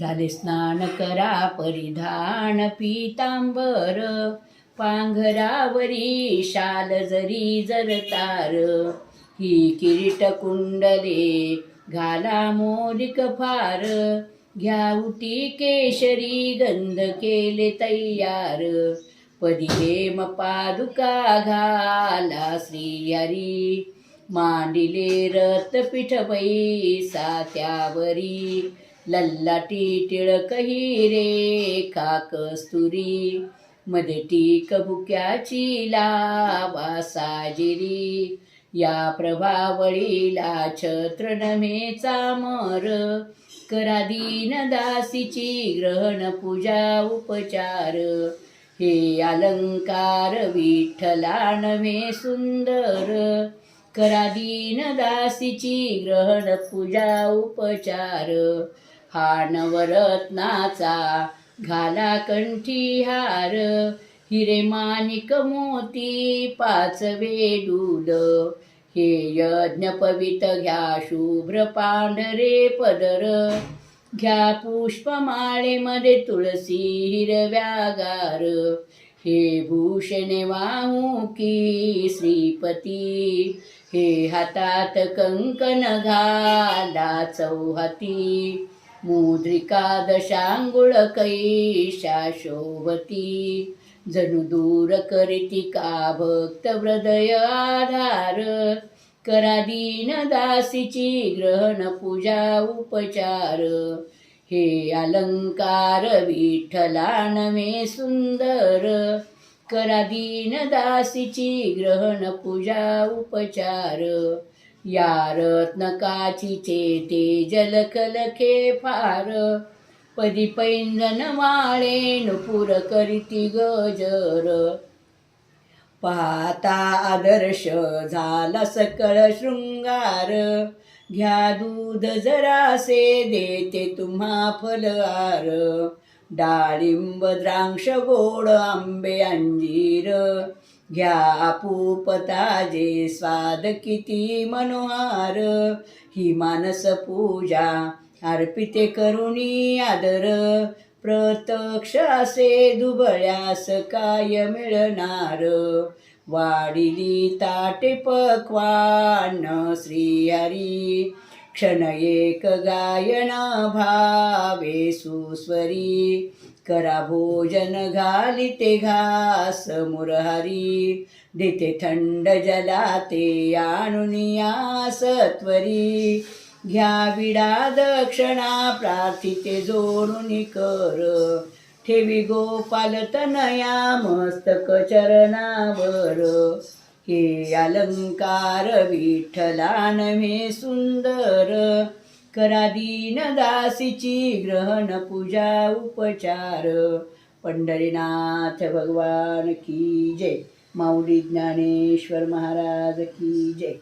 झाले स्नान करा परिधान पितांबर. पांघरावरी शाल जरी जरतार. ही किरीट कुंडले घाला मोलिक फार. घ्या उटी केशरी गंध केले तयार. पदी हेम पादुका घाला श्रीहरी मांडिले रथपीठ पैसा त्यावरी. लल्लाटी टिळक हिरे का कस्तुरी मध्ये टीक भुक्याची लावा साजिरी. या प्रभावळीला छत्र नमेचा चामर करा दीन दासीची ग्रहण पूजा उपचार. हे अलंकार विठ्ठला नमे सुंदर. करा दीन दासीची ग्रहण पूजा उपचार. हा नवरत्नाचा घाला कंठी हार हिरे माणिक मोती पाच वेडूल. हे यज्ञ पवित घ्या शुभ्र पांढरे पदर. घ्या पुष्पमाळेमध्ये तुळसी हिरव्यागार. हे भूषणे वाहू की श्रीपती. हे हातात कंकण घाला चौहाती. मुद्रिका दशांगुळ कैशा शोभती जणू दूर करीती का भक्त हृदय आधार? करा दीन दासीची ग्रहण पूजा उपचार. हे अलंकार विठ्ठला नवे सुंदर. करा दीन दासीची ग्रहण पूजा उपचार. या रत्नकाचीचे ते जलकलखे फार. पदी पैंजन वाळे नुपुर करीती गजर. पाहता आदर्श झाला सकळ शृंगार. घ्या दूध जरासे देते तुम्हा फलहार डाळिंब द्रांक्ष गोड आंबे अंजीर. घ्या आपूप ताजे स्वाद किती मनोहार. ही मानस पूजा अर्पिते करुणी आदर. प्रत्यक्ष असे दुबळ्यास काय मिळणार? वाढिली ताटे पक्वान श्रीहरी क्षण एक गायन भावे सुस्वरी. करा भोजन घालिते घास मुरहरी. देते थंड जलाते आणून सत्वरी. घ्या विडा दक्षणा प्रार्थिते जोडून कर. ठेवी गोपाल तनया मस्तक चरणावर. हे अलंकार विठ्ठला हे सुंदर. करा दीन दासीची ग्रहण पूजा उपचार. पंढरीनाथ भगवान की जय. माऊली ज्ञानेश्वर महाराज की जय.